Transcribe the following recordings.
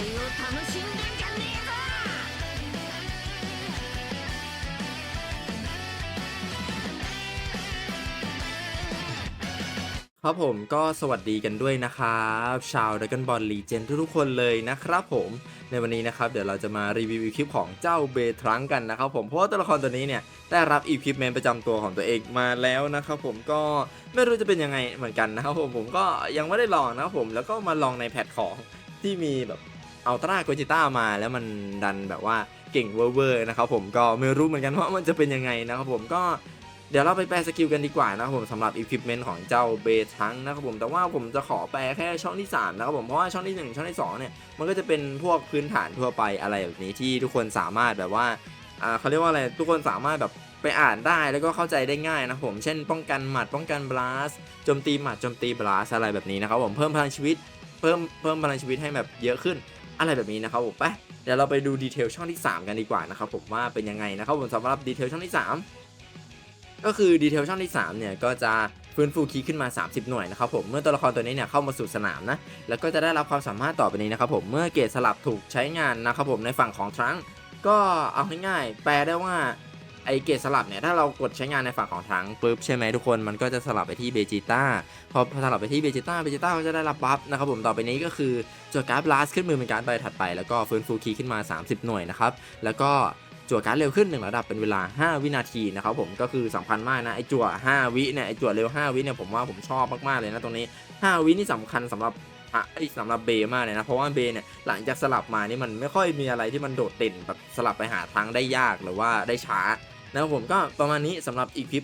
戦いを楽しんでんじゃねえぞ ครับผมก็สวัสดีกันด้วยนะครับ ชาว Dragon Ball Legend ทุกๆคนเลยนะครับผม ในวันนี้นะครับเดี๋ยวเราจะมารีวิวคลิปของเจ้าเบทรังกันนะครับผมเพราะว่าตัวละครตัวนี้เนี่ยได้รับอีควิปเมนประจำตัวของตัวเองมาแล้วนะครับผมก็ไม่รู้จะเป็นยังไงเหมือนกันนะครับผมผมก็ยังไม่ได้ลองนะครับผมแล้วก็มาลองในแพทของที่มีแบบอัลตร้าโกจิต้ามาแล้วมันดันแบบว่าเก่งเวอร์นะครับผมก็ไม่รู้เหมือนกันว่ามันจะเป็นยังไงนะครับผมก็ เดี๋ยวเราไปแปลสกิลกันดีกว่านะครับผมสำหรับอุปกรณ์ของเจ้าเบทังนะครับผมแต่ว่าผมจะขอแปลแค่ช่องที่3นะครับผมเพราะว่าช่องที่ 1 ช่องที่2เนี่ยมันก็จะเป็นพวกพื้นฐานทั่วไปอะไรแบบนี้ที่ทุกคนสามารถแบบว่าอ่าเขาเรียกว่าอะไรทุกคนสามารถแบบไปอ่านได้แล้วก็เข้าใจได้ง่ายนะครับผมเช่น ป้องกันหมัดป้องกันบลัสโจมตีหมัดโจมตีบลัสอะไรแบบนี้นะครับผมเพิ่มพลังชีวิต เพิ่มเพิ่มพลังชีวิตให้แบบเยอะขึ้นอะไรแบบนี้นะครับผมไปเดี๋ยวเราไปดูดีเทลช่องที่ 3 กันดีกว่านะครับผมว่าเป็นยังไงนะครับผมสำหรับดีเทลช่องที่ 3 ก็คือดีเทลช่องที่3เนี่ยก็จะฟื้นฟูคีย์ขึ้นมา 30 หน่วยนะครับผมเมื่อตัวละครตัวนี้เนี่ยเข้ามาสู่สนามนะแล้วก็จะได้รับความสามารถต่อไปนี้นะครับผมเมื่อเกรดสลับถูกใช้งานนะครับผมในฝั่งของทรังก็เอาง่ายๆแปลได้ว่าไอเกรดสลับเนี่ยถ้าเรากดใช้งานในฝั่งของทรังปุ๊บใช่ไหมทุกคนมันก็จะสลับไปที่เบจิต้าพอสลับไปที่เบจิต้าเบจิต้าก็จะได้รับบัฟนะครับผมต่อไปนี้ก็คือจวการ์ดบลัสขึ้นมือเป็นการ์ดใบถัดไป แล้วก็ฟื้นฟูคีย์ขึ้นมา 30 หน่วยนะครับแล้วก็ จั่วการเร็วขึ้น 1 ระดับเป็นเวลา 5 วินาทีนะครับผมก็คือสำคัญมากนะไอจั่ว 5 วิเนี่ยไอจั่วเร็ว 5 วิเนี่ยผมว่าผมชอบมากๆเลยนะตรงนี้ 5 วินี่สำคัญสำหรับไอยสำหรับเบมากเลยนะเพราะว่าเบเนี่ยหลังจากสลับมานี่มันไม่ค่อยมีอะไรที่มันโดดเด่นแบบสลับไปหาทางได้ยากหรือว่าได้ช้านะครับผมก็ประมาณนี้สำหรับอีพิป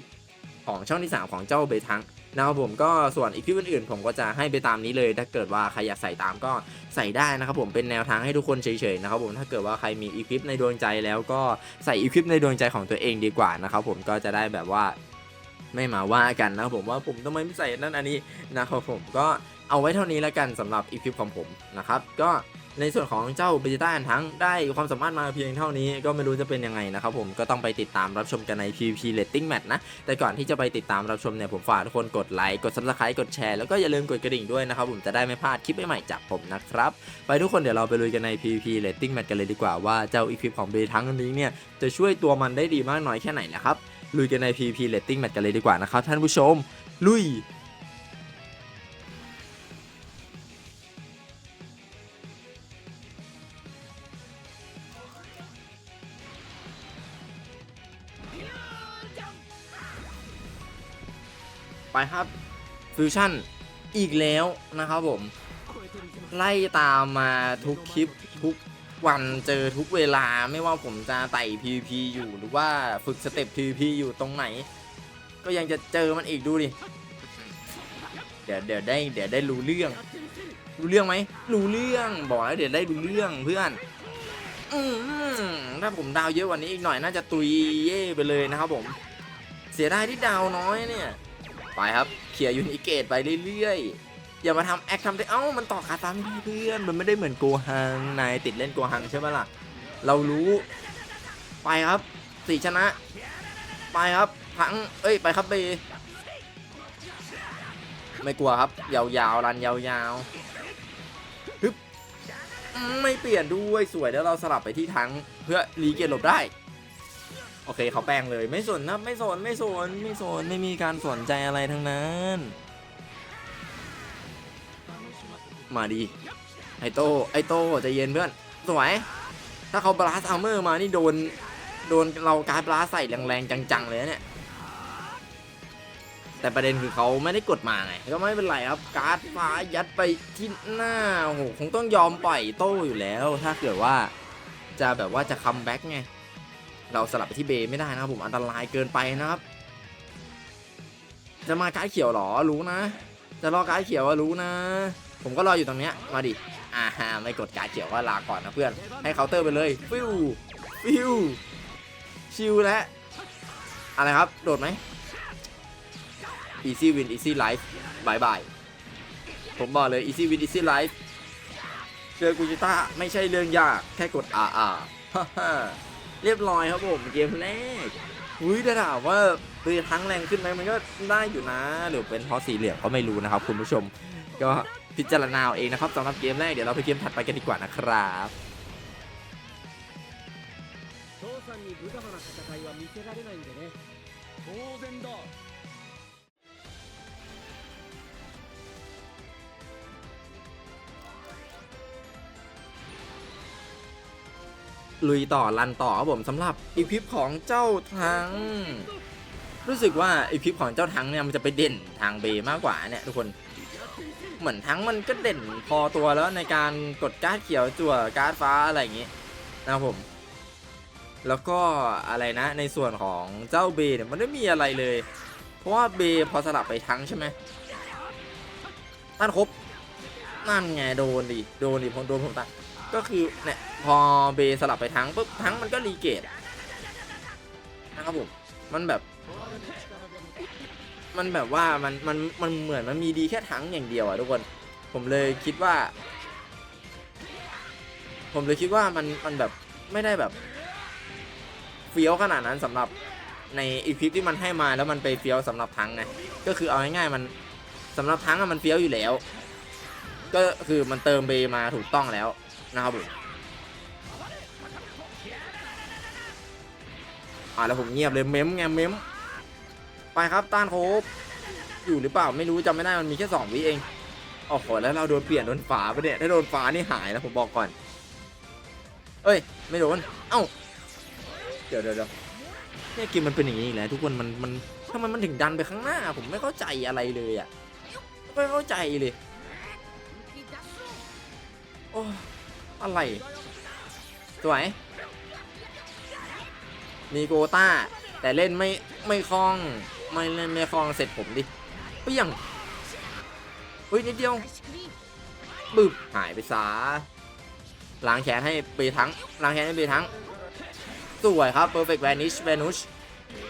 ของช่องที่ 3 ของเจ้าเบทัง นะครับผมก็ส่วนอีพิปอื่นๆผมก็จะให้ไปตามนี้เลย ถ้าเกิดว่าใครอยากใส่ตามก็ใส่ได้นะครับผมเป็นแนวทางให้ทุกคนเฉยๆนะครับผมถ้าเกิดว่าใครมีอีคลิปในดวงใจแล้วก็ใส่อีคลิปในดวงใจของตัวเองดีกว่านะครับผมก็จะได้แบบว่าไม่มาว่ากันนะครับผมว่าผมทำไมไม่ใส่นั่นอันนี้นะครับผมก็เอาไว้เท่านี้แล้วกันสำหรับอีคลิปของผมนะครับก็ ในส่วนของเจ้าเบจิต้าทั้งได้ความสามารถมาเพียงเท่านี้ก็ไม่รู้จะเป็นยังไงนะครับผมก็ต้องไปติดตามรับชมกันใน PVP Rating Match นะ แต่ก่อนที่จะไปติดตามรับชมเนี่ยผมฝากทุกคนกดไลค์กด Subscribe กดแชร์แล้วก็อย่าลืมกดกระดิ่งด้วยนะครับผมจะได้ไม่พลาดคลิปใหม่ๆจากผมนะครับ ไปทุกคนเดี๋ยวเราไปลุยกันใน PVP Rating Match กันเลยดีกว่าว่าเจ้าอีควิปของเบทั้งอันนี้เนี่ยจะช่วยตัวมันได้ดีมากน้อยแค่ไหนนะครับลุยกันใน PVP Rating Match กันเลยดีกว่านะครับท่านผู้ชม ลุย ครับฟิวชั่นอีกแล้วนะครับผม ไล่ตามมาทุกคลิปทุกวันเจอทุกเวลาไม่ว่าผมจะไต่ PVP อยู่หรือว่าฝึกสเต็ป PVP อยู่ตรงไหน ก็ยังจะเจอมันอีกดูดิ เดี๋ยวเดี๋ยวได้เดี๋ยวได้รู้เรื่อง รู้เรื่องไหมรู้เรื่องบอกแล้วเดี๋ยวได้รู้เรื่องเพื่อนอืมถ้าผมดาวเยอะกว่านี้อีกหน่อยน่าจะตุยเย่ไปเลยนะครับผม เสียดายที่ดาวน้อยเนี่ย ไปครับเขี่ยยูนิเกตไปเรื่อยๆ อย่ามาทำแอคทำได้เอ้ามันต่อขาซ้ำเพื่อนมันไม่ได้เหมือนโกฮังนายติดเล่นโกฮังใช่ไหมล่ะ เรารู้ ไปครับสี่ชนะ ไปครับทั้งเอ้ยไปครับเบไม่กลัวครับ ยาวๆรันยาวๆฮึบไม่เปลี่ยนด้วยสวยแล้วเราสลับไปที่ทั้งเพื่อรีเกตหลบได้ โอเคเขาแปลงเลยไม่สนนะไม่สนไม่สนไม่สนไม่มีการสนใจอะไรทั้งนั้น มาดีไอโตไอโตใจเย็นเพื่อนสวยถ้าเขาบลัสอัลเมอร์มานี่โดนโดนเราการบลัสใส่แรงๆจังๆเลยเนี่ยแต่ประเด็นคือเขาไม่ได้กดมาไงก็ไม่เป็นไรครับการ์ดฟ้ายัดไปที่หน้าโอ้โหคงต้องยอมปล่อยโต้อยู่แล้ว ถ้าเกิดว่าจะแบบว่าจะคัมแบ็กไง เราสลับไปที่เบไม่ได้นะครับผมอันตรายเกินไปนะครับ จะมาการ์ดเขียวหรอรู้นะ จะรอการ์ดเขียวว่ารู้นะ ผมก็รออยู่ตรงเนี้ยมาดิอ่าฮะไม่กดการ์ดเขียวว่าลาก่อนนะเพื่อนให้เคาน์เตอร์ไปเลยฟิวฟิวชิวแล้วอะไรครับโดดไหม easy win easy life บายบายผมบอกเลย easy win easy life เจอกูจิต้าไม่ใช่เรื่องยากแค่กด R R ฮ่าฮ่า เรียบร้อยครับผมเกมแรกอุ้ยแต่ถามว่าเรือทั้งแรงขึ้นไหมมันก็ได้อยู่นะ หรือเป็นเพราะสีเหลืองก็ไม่รู้นะครับคุณผู้ชม ก็พิจารณาเอาเองนะครับสำหรับเกมแรกเดี๋ยวเราไปเกมถัดไปกันดีกว่านะครับ 父さんに無様な戦いは見せられないんでね当然だ ลุยต่อรันต่อครับผมสำหรับอีพิปของเจ้าทั้งรู้สึกว่าอีพิปของเจ้าทั้งเนี่ยมันจะไปเด่นทางเบมากกว่าเนี่ยทุกคน เหมือนทั้งมันก็เด่นพอตัวแล้วในการกดการ์ดเขียวจั่วการ์ดฟ้าอะไรอย่างงี้นะครับผม แล้วก็อะไรนะในส่วนของเจ้าเบเนี่ยมันไม่มีอะไรเลย เพราะว่าเบพอสลับไปทั้งใช่ไหมต้านครบนั่นไงโดนดิโดนดิผมโดนผมตัดก็คือเนี่ย พอเบสลับไปทั้งปุ๊บทั้งมันก็รีเกตนะครับผมมันแบบ มันแบบว่ามันมันมันเหมือนมันมีดีแค่ทั้งอย่างเดียวอะทุกคน ผมเลยคิดว่า ผมเลยคิดว่ามันมันแบบไม่ได้แบบเฟี้ยวขนาดนั้นสำหรับในอีพิปที่มันให้มาแล้วมันไปเฟี้ยวสำหรับทั้งไงก็คือเอาง่ายๆมันสำหรับทั้งอะมันเฟี้ยวอยู่แล้ว ก็คือมันเติมเบมาถูกต้องแล้วนะครับผม อ่าแล้วผมเงียบเลยเม้มไงเม้มไปครับต้านโคบอยู่หรือเปล่าไม่รู้จำไม่ได้มันมีแค่สองวิเองโอ้โหแล้วเราโดนเปลี่ยนโดนฝาไปเนี่ยถ้าโดนฝานี่หายนะผมบอกก่อน เอ้ย ไม่โดนเอ้าเดี๋ยวเดี๋ยวเดี๋ยวเนี่ยเกมมันเป็นอย่างนี้อีกแล้วทุกคนมันมันทำไมมันถึงดันไปข้างหน้า ผมไม่เข้าใจอะไรเลยอะไม่เข้าใจเลยโอ้อะไรสวย มีโกต้า แต่เล่นไม่ไม่คล่อง ไม่เล่นไม่คล่องเสร็จผมดิเปี้ยงเฮ้ยนิดเดียวบึบหายไปซาล้างแขนให้เบทั้งล้างแขนให้เบทั้งสวยครับ perfect vanish vanish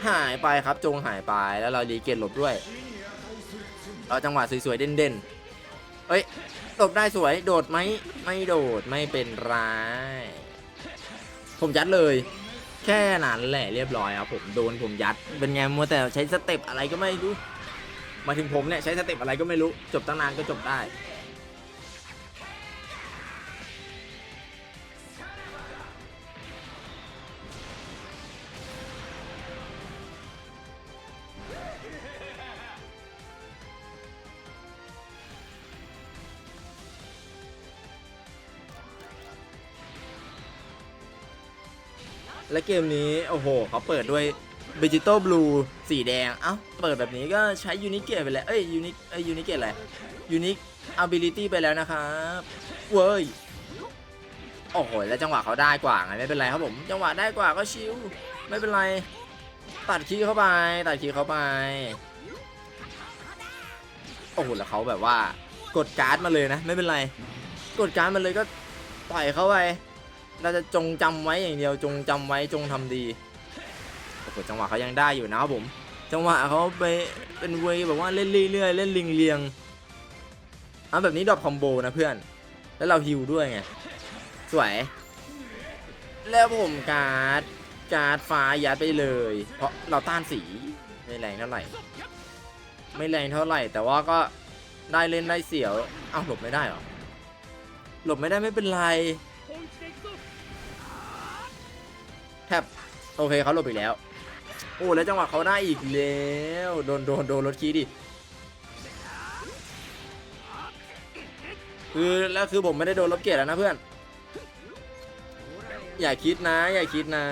หายไปครับจงหายไปแล้วเรารีเกตหลบด้วยเราจังหวะสวยๆเด่นๆเฮ้ยตบได้สวยโดดไหมไม่โดดไม่เป็นไรผมยัดเลย แค่นั้นแหละเรียบร้อยครับผมโดนผมยัด เป็นไงมัวแต่ใช้สเต็ปอะไรก็ไม่รู้มาถึงผมเนี่ยใช้สเต็ปอะไรก็ไม่รู้ จบตั้งนานก็จบได้ และเกมนี้ โอ้โห เขาเปิดด้วย v e g e t a l Blue สีแดง เอ้า เปิดแบบนี้ก็ใช้ Unique Gate ไปแล้ว เอ้ย Unique เอ้ย Unique Gate อะไร Unique Ability ไปแล้วนะครับเว้ย โอ้โห แล้วจังหวะเขาได้กว่าไงไม่เป็นไรครับผม จังหวะได้กว่าก็ชิว ไม่เป็นไร ตัดคีเข้าไป ตัดคีเข้าไป โอ้โห แล้วเขาแบบว่ากดการ์ดมาเลยนะ ไม่เป็นไร กดการ์ดมาเลยก็ต่อยเข้าไป เราจะจงจำไว้อย่างเดียวจงจำไว้จงทำดีโอ้โหจังหวะเขายังได้อยู่นะครับผม จังหวะเขาไปเป็นเวย์แบบว่าเล่นเรื่อยๆเล่นลิงเลียงเอาแบบนี้ดรอปคอมโบนะเพื่อน แล้วเราฮิวด้วยไง สวย แล้วผมการ์ดการ์ดฟ้ายัดไปเลย เพราะเราต้านสีไม่แรงเท่าไหร่ ไม่แรงเท่าไหร่ แต่ว่าก็ได้เล่นได้เสียว เอ้าหลบไม่ได้หรอ หลบไม่ได้ไม่เป็นไร แทบโอเคเขาหลบอีกแล้ว โอ้แล้วจังหวะเขาได้อีกแล้วโดนโดนโดนรถคีดิคือแล้วคือผมไม่ได้โดนลบเกียรแล้วนะเพื่อน อย่าคิดนะ อย่าคิดนะ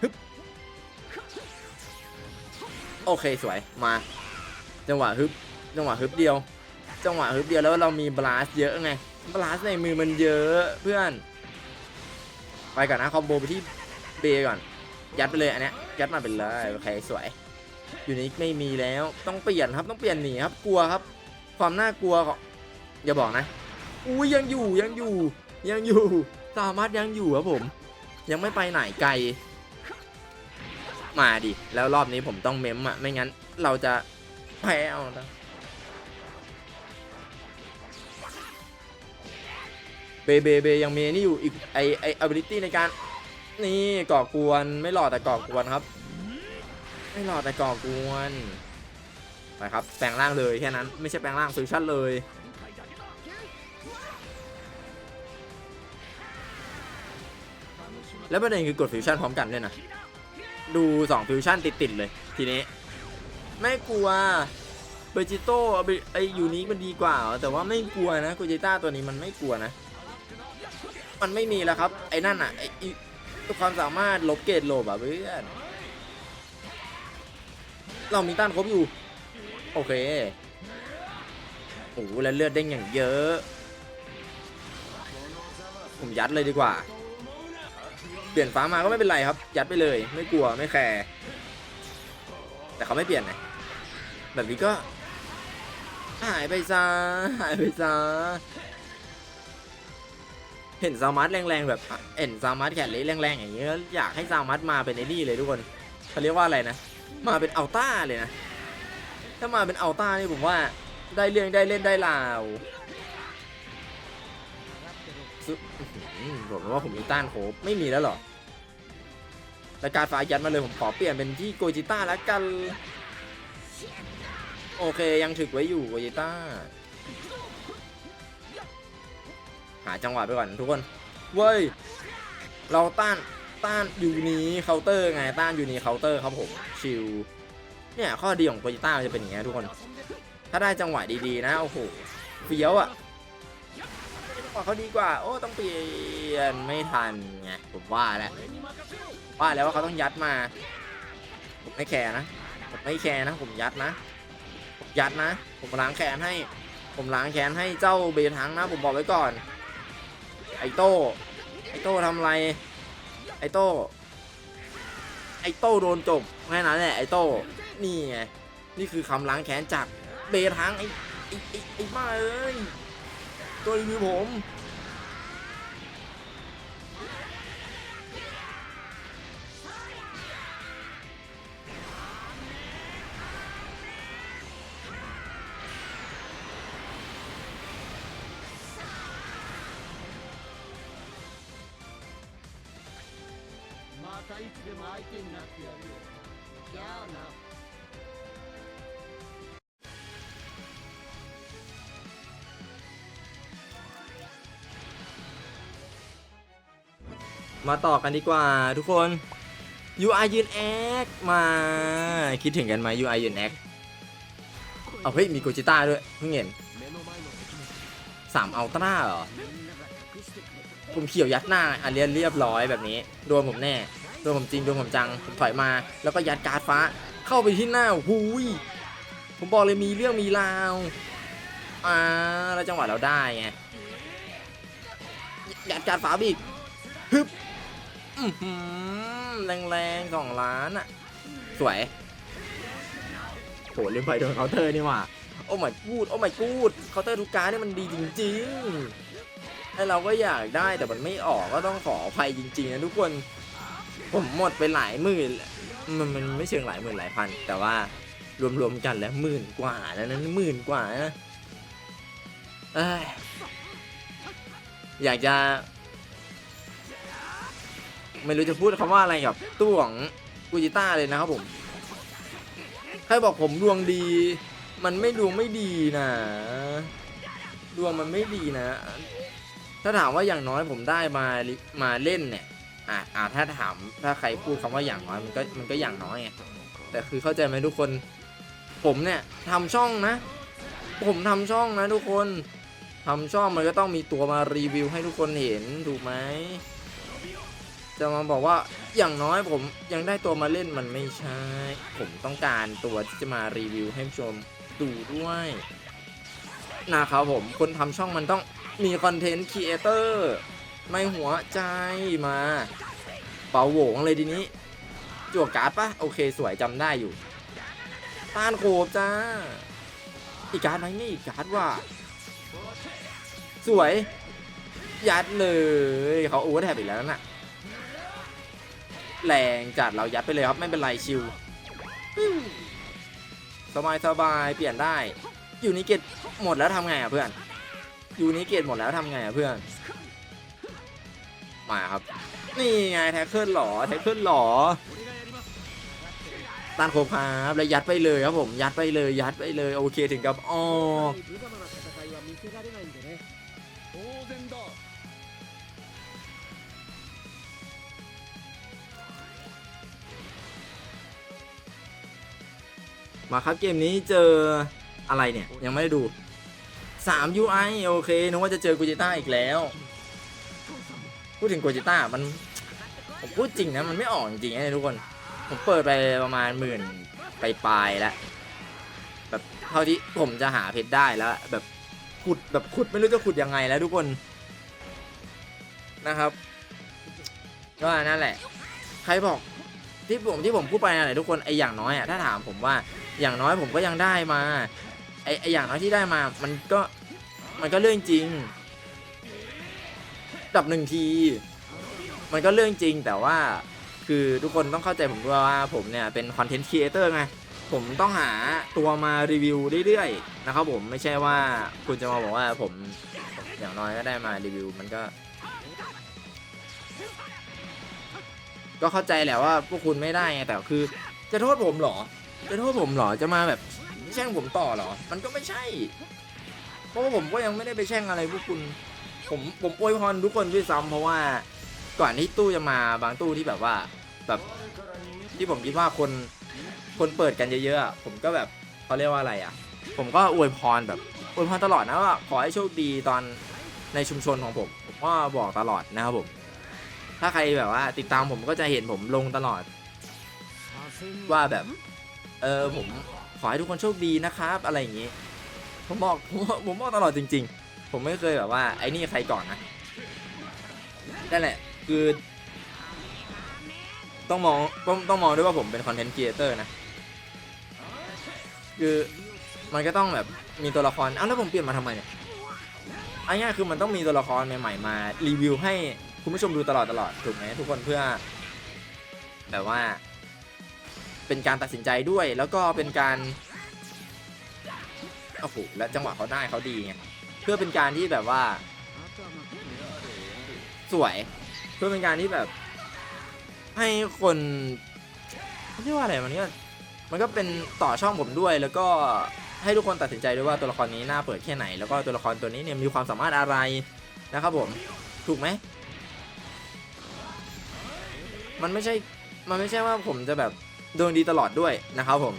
ฮึบโอเคสวยมา จังหวะฮึบจังหวะฮึบเดียว จังหวะฮึบเดียวแล้วเรามีบลาสเยอะไงบลาสในมือมันเยอะเพื่อน ไปก่อนนะคอมโบไปที่ เบก่อน ยัดไปเลยอันเนี้ยยัดมาเป็นเลยโอเคสวย อยู่นี้ไม่มีแล้วต้องเปลี่ยนครับต้องเปลี่ยนหนีครับกลัวครับ ความน่ากลัวของอย่าบอกนะอุ้ยยังอยู่ยังอยู่ ยังอยู่ สามารถยังอยู่ครับผม ยังไม่ไปไหนไกล มาดิแล้วรอบนี้ผมต้องเมมอะไม่งั้น เราจะแพ้เอานะเบเบเบยังมีนี่อยู่อีกไอไอ ability ในการ นี่ก่อกวนไม่หล่อแต่ก่อกวนครับ ไม่หล่อแต่ก่อกวนไปครับแปลงร่างเลยแค่นั้นไม่ใช่แปลงร่างฟิวชั่นเลยแล้วประเด็นคือกดฟิวชั่นพร้อมกันด้วยนะ ดู2ฟิวชั่นติด ๆ เลย ทีนี้ ไม่กลัวเบจิโต้ไอยูนิคมันดีกว่า แต่ว่าไม่กลัวนะกูจิต้าตัวนี้มันไม่กลัวนะ มันไม่มีแล้วครับ ไอ้นั่นอะไอ ความสามารถลบเกรดโลบอะเพื่อนเรามีต้านครบอยู่ โอเคโอ้โหแล้วเลือดเด้งอย่างเยอะ ผมยัดเลยดีกว่า เปลี่ยนฟ้ามาก็ไม่เป็นไรครับ ยัดไปเลย ไม่กลัวไม่แคร์แต่เขาไม่เปลี่ยนไงแบบนี้ก็ หายไปซะหายไปซะ เห็นซามัสแรงๆแบบเห็นซามัสแขนเละแรงๆอย่างเงี้ยอยากให้ซามัสมาเป็นไอ้นี่เลยทุกคนเขาเรียกว่าอะไรนะ มาเป็นอัลต้าเลยนะ ถ้ามาเป็นอัลต้านี่ผมว่าได้เรื่องได้เล่นได้ลาวซึอื้อหือบอกเลยว่าผมมีต้านโคบไม่มีแล้วหรอรายการฟ้ายัดมาเลยผมขอเปลี่ยนเป็นที่โกจิต้าแล้วกัน โอเคยังถึกไว้อยู่โกจิต้าาจังหวะไปก่อนทุกคนเว้ยเราต้านต้านยูนีเคาน์เตอร์ไงต้านยูนีเคาน์เตอร์ครับผมชิลเนี่ยข้อดีของโกจิต้าจะเป็นอย่างเงี้ยทุกคน ถ้าได้จังหวะดีๆนะโอ้โหเฟี้ยวอะจังหวะเขาดีกว่า โอ้ต้องเปลี่ยนไม่ทันไงผมว่าแล้วว่าแล้วว่าเขาต้องยัดมาผมไม่แคร์นะผมไม่แคร์นะ ผมยัดนะผมยัดนะ ผมล้างแค้นให้ ผมล้างแค้นให้เจ้าเบทังนะ ผมบอกไว้ก่อน ไอโต้ไอโต้ทำไร ไอโต้ ไอโต้โดนจบแค่นั้นแหละไอโต้นี่ไงนี่คือคำล้างแค้นจากเบทังไอไอไอไอ้บ้าเอ้ยตัวรีวิวผม มาต่อกันดีกว่าทุกคน UI ยืนแอคมาคิดถึงกันไหม UI ยืนแอคเอาเฮ้ยมีโกจิต้าด้วยเพิ่งเห็นสามอัลตร้าเหรอผมเขียวยัดหน้าอันเรียนเรียบร้อยแบบนี้โวนผมแน่โวนผมจริงโวนผมจังผมถอยมา แล้วก็ยัดการ์ดฟ้าเข้าไปที่หน้าหุยผมบอกเลยมีเรื่องมีราวอ่าแล้วจังหวะเราได้ไงยัดการ์ดฟ้าบีกฮึบ แรงๆสองล้านอะสวย โหลืมไปโดนเคาน์เตอร์นี่หว่า โอ้ my god โอ้ my god เคาน์เตอร์ทุกการ์ดเนี่ยมันดีจริงๆให้เราก็อยากได้แต่มันไม่ออกก็ต้องขออภัยจริงๆนะทุกคน ผมหมดไปหลายหมื่นมันมันไม่เชิงหลายหมื่นหลายพัน แต่ว่ารวมๆกันแล้วหมื่นกว่าแล้วนั้นหมื่นกว่านะเอ้ยอยากจะ ไม่รู้จะพูดคำว่าอะไรกับตู้ของกูจิต้าเลยนะครับผมใครบอกผมดวงดี มันไม่ดวงไม่ดีนะ ดวงมันไม่ดีนะ ถ้าถามว่าอย่างน้อยผมได้มามาเล่นเนี่ยอะอะถ้าถามถ้าใครพูดคำว่าอย่างน้อยมันก็มันก็อย่างน้อยไงแต่คือเข้าใจไหมทุกคน ผมเนี่ยทำช่องนะ ผมทำช่องนะทุกคนทำช่องมันก็ต้องมีตัวมารีวิวให้ทุกคนเห็นถูกไหม จะมาบอกว่าอย่างน้อยผมยังได้ตัวมาเล่นมันไม่ใช่ ผมต้องการตัวที่จะมารีวิวให้ผู้ชมดูด้วยนะครับผมคนทำช่องมันต้องมีคอนเทนต์ครีเอเตอร์ไม่หัวใจมา เป่าโหวงเลยทีนี้จวกการ์ดปะโอเคสวยจำได้อยู่ต้านโคบจ้า อีกการ์ดไหมไม่อีกการ์ดว่า สวย ยัดเลย เขาโอเวอร์แทบอีกแล้วน่ะ แรงจัดเรายัดไปเลยครับไม่เป็นไรชิวสบายสบายเปลี่ยนได้ อยู่นิเกตหมดแล้วทำไงอะเพื่อน อยู่นิเกตหมดแล้วทำไงอะเพื่อน มาครับ นี่ไงแท็กเกิลหล่อแท็กเกิลหล่อตันโคพาบแลยัดไปเลยครับผมยัดไปเลยยัดไปเลยโอเคถึงกับอ๋อ มาครับเกมนี้เจออะไรเนี่ย ยังไม่ได้ดู 3 UI โอเคนึกว่าจะเจอกูจิต้าอีกแล้ว พูดถึงกูจิต้ามัน ผมพูดจริงนะ มันไม่ออกจริงๆนะทุกคน ผมเปิดไปประมาณหมื่นไปปลายแล้ว แบบเท่าที่ผมจะหาเพชรได้แล้ว แบบขุดแบบขุดไม่รู้จะขุดยังไงแล้วทุกคนนะครับก็นั่นแหละ ใครบอก ที่ผมที่ผมพูดไปนั่นแหละทุกคนไออย่างน้อยอะถ้าถามผมว่าอย่างน้อยผมก็ยังได้มาไอไออย่างน้อยที่ได้มามันก็มันก็เรื่องจริงดับหนึ่งที มันก็เรื่องจริงแต่ว่าคือทุกคนต้องเข้าใจผมด้วยว่าผมเนี่ยเป็นคอนเทนต์ครีเอเตอร์ไงผมต้องหาตัวมารีวิวเรื่อยๆนะครับผมไม่ใช่ว่าคุณจะมาบอกว่าผมอย่างน้อยก็ได้มารีวิว มันก็ ก็เข้าใจแหละว่าพวกคุณไม่ได้ไงแต่คือ จะโทษผมเหรอ จะโทษผมเหรอจะมาแบบแช่งผมต่อเหรอ มันก็ไม่ใช่ เพราะว่าผมก็ยังไม่ได้ไปแช่งอะไรพวกคุณ ผมผมอวยพรทุกคนด้วยซ้ำเพราะว่าก่อนที่ตู้จะมาบางตู้ที่แบบว่า แบบที่ผมคิดว่าคนคนเปิดกันเยอะๆผมก็แบบเขาเรียกว่าอะไรอะ ผมก็อวยพรแบบอวยพรตลอดนะว่าขอให้โชคดีตอนในชุมชนของผม ผมก็บอกตลอดนะครับผม ถ้าใครแบบว่าติดตามผมก็จะเห็นผมลงตลอด ว่าแบบ เออผมขอให้ทุกคนโชคดีนะครับ อะไรอย่างงี้ ผมบอกผมบอกผมบอกตลอดจริง ๆ ผมไม่เคยแบบว่าไอ้นี่ใครก่อนนะนั่นแหละ คือ ต้องมองต้องต้องมองด้วยว่าผมเป็นคอนเทนต์ครีเอเตอร์นะ คือมันก็ต้องแบบมีตัวละครอ้าวแล้วผมเปลี่ยนมาทำไมเนี่ยอาง่ายคือมันต้องมีตัวละครใหม่ๆมารีวิวให้ คุณผู้ชมดูตลอดตลอดถูกไหมทุกคนเพื่อแบบว่า เป็นการตัดสินใจด้วยแล้วก็เป็นการโอ้โหและจังหวะเขาได้เขาดีไงเพื่อเป็นการที่แบบว่า สวย เพื่อเป็นการที่แบบ ให้คนเรียกว่าอะไรมันก็มันก็เป็นต่อช่องผมด้วย แล้วก็ให้ทุกคนตัดสินใจด้วยว่าตัวละครนี้น่าเปิดแค่ไหน แล้วก็ตัวละครตัวนี้เนี่ยมีความสามารถอะไรนะครับผม ถูกไหม มันไม่ใช่ มันไม่ใช่ว่าผมจะแบบดวงดีตลอดด้วยนะครับผม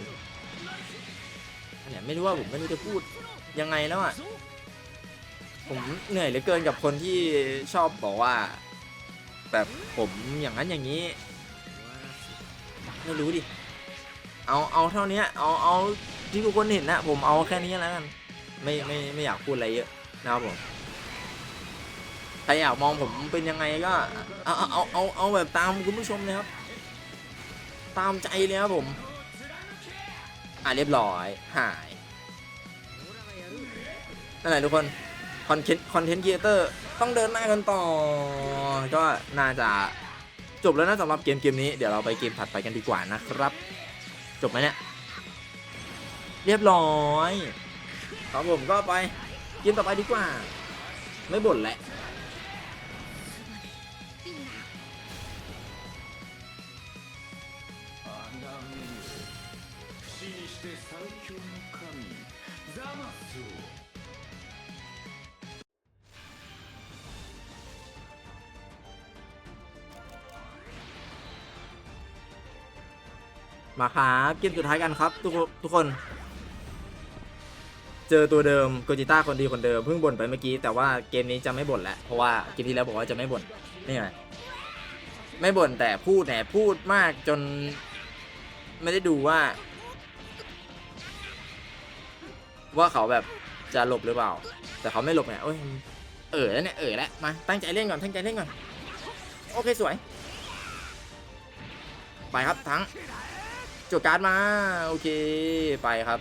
เนี้ยไม่รู้ว่าผมไม่รู้จะพูดยังไงแล้วอะ ผมเหนื่อยเหลือเกินกับคนที่ชอบบอกว่า แบบผมอย่างนั้นอย่างนี้ไม่รู้ดิ เอา เอาเท่านี้เอา เอาที่ทุกคนเห็นนะ ผมเอาแค่นี้แล้วกัน ไม่ ไม่ ไม่อยากพูดอะไรเยอะนะครับผม ใครอยากมองผมเป็นยังไงก็เอาเอาเอาเอาเอาแบบตามคุณผู้ชมเลยครับ ตามใจเลยครับผม อะเรียบร้อย หายนั่นแหละทุกคนคอนเทนต์คอนเทนต์ครีเอเตอร์ต้องเดินหน้ากันต่อ ก็น่าจะจบแล้วนะสำหรับเกมเกมนี้เดี๋ยวเราไปเกมถัดไปกันดีกว่านะครับ จบไหมเนี่ยเรียบร้อยครับผมก็ไปเกมต่อไปดีกว่า ไม่บ่นแหละ มาครับเกมสุดท้ายกันครับ ทุกทุกคน เจอตัวเดิมโกจิต้าคนดีคนเดิมเพิ่งบ่นไปเมื่อกี้แต่ว่าเกมนี้จะไม่บ่นแล้วเพราะว่าเกมที่แล้วบอกว่าจะไม่บ่นนี่ไงไม่บ่นแต่พูดแหนพูดมากจน ไม่ได้ดูว่า ว่าเขาแบบจะหลบหรือเปล่า แต่เขาไม่หลบไงโอ้ยเออแล้วเนี่ยเออแล้วมาตั้งใจเล่นก่อนตั้งใจเล่นก่อนโอเคสวย ไปครับทั้ง จดการ์ดมา โอเคไปครับ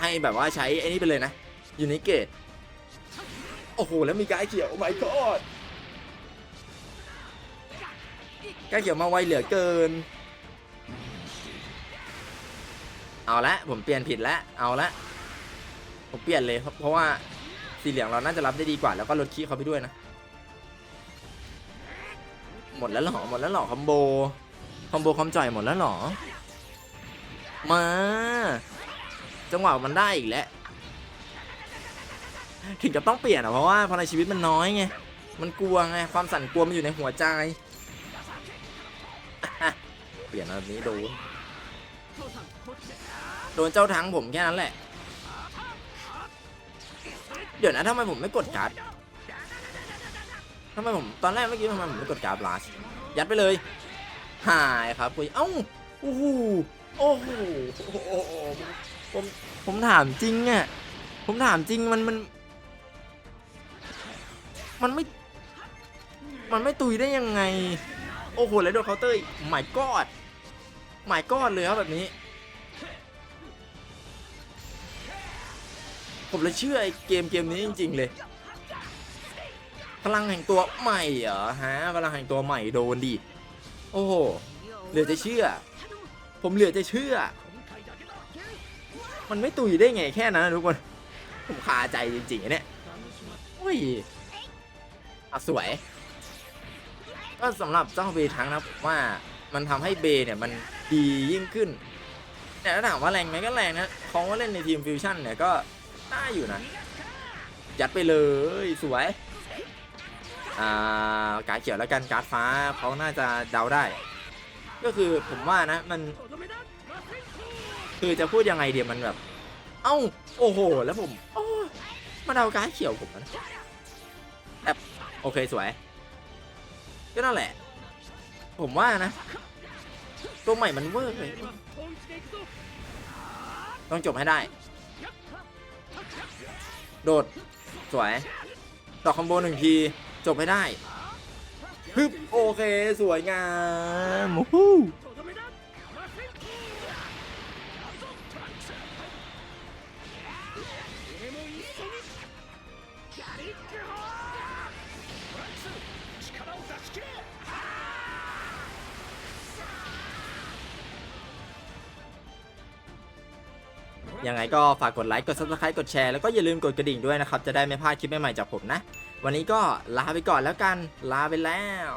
ให้แบบว่าใช้ไอ้นี่ไปเลยนะยูนิเกตโอ้โห แล้วมีการดเขียวโอ้ my god การดเขียวมาไวเหลือเกิน เอาละผมเปลี่ยนผิดแล้วเอาละผมเปลี่ยนเลยเพราะว่าสีเหลืองเราน่าจะรับได้ดีกว่าแล้วก็ลดคีเขาไปด้วยนะ หมดแล้วหรอหมดแล้วหรอคอมโบ คอมโบคอมจ่อยหมดแล้วเหรอ มา จังหวะมันได้อีกแล้ว ถึงกับต้องเปลี่ยนอะเพราะว่าพลังชีวิตมันน้อยไง มันกลัวไง ความสั่นกลัวมันอยู่ในหัวใจอะเปลี่ยนแบบนี้โดน โดนเจ้าทั้งผมแค่นั้นแหละ เดี๋ยวนะทำไมผมไม่กดการ์ดทำไมผมตอนแรกเมื่อกี้ทำไมผมไม่กดการ์ดบลัสยัดไปเลย หายครับคุยเอ้าโอ้โหโอ้โหโอ้โหผมผมถามจริงอะผมถามจริงมันมัน มันไม่ มันไม่ตุยได้ยังไง โอ้โหแล้วโดนเคาน์เตอร์หมายกอดหมายกอดเลยครับแบบนี้ ผมเลยเชื่อไอ้เกมเกมนี้จริง ๆ เลยพลังแห่งตัวใหม่เหรอฮะพลังแห่งตัวใหม่โดนดิ โอ้โหเหลือจะเชื่อ ผมเหลือจะเชื่อ มันไม่ตุยได้ไงแค่นั้นนะทุกคน ผมคาใจจริงๆเนี่ยโอ้ยอะสวย ก็สำหรับเจ้าเบทั้งนะผมว่ามันทำให้เบเนี่ยมันดียิ่งขึ้น แต่ถ้าถามว่าแรงไหมก็แรงนะเขาว่าเล่นในทีมฟิวชั่นเนี่ยก็ได้อยู่นะ ยัดไปเลยสวย การดเขียวแล้วกันการ์ดฟ้าเขาน่าจะเดาได้ ก็คือผมว่านะมัน คือจะพูดยังไงเดียวมันแบบ เอ้าโอ้โห แล้วผมอมาเดาการดเขียวผมนะแต่โอเคสวย ก็นั่นแหละ ผมว่านะ ตัวใหม่มันเวอร์เลยต้องจบให้ได้ โดด สวย ต่อคอมโบหนึ่งที จบให้ได้ฮึบโอเคสวยงามวู้ฮู้ยังไงก็ฝากกดไลค์ กด subscribe กดแชร์ แล้วก็อย่าลืมกดกระดิ่งด้วยนะครับ จะได้ไม่พลาดคลิปใหม่ๆจากผมนะ วันนี้ก็ลาไปก่อนแล้วกันลาไปแล้ว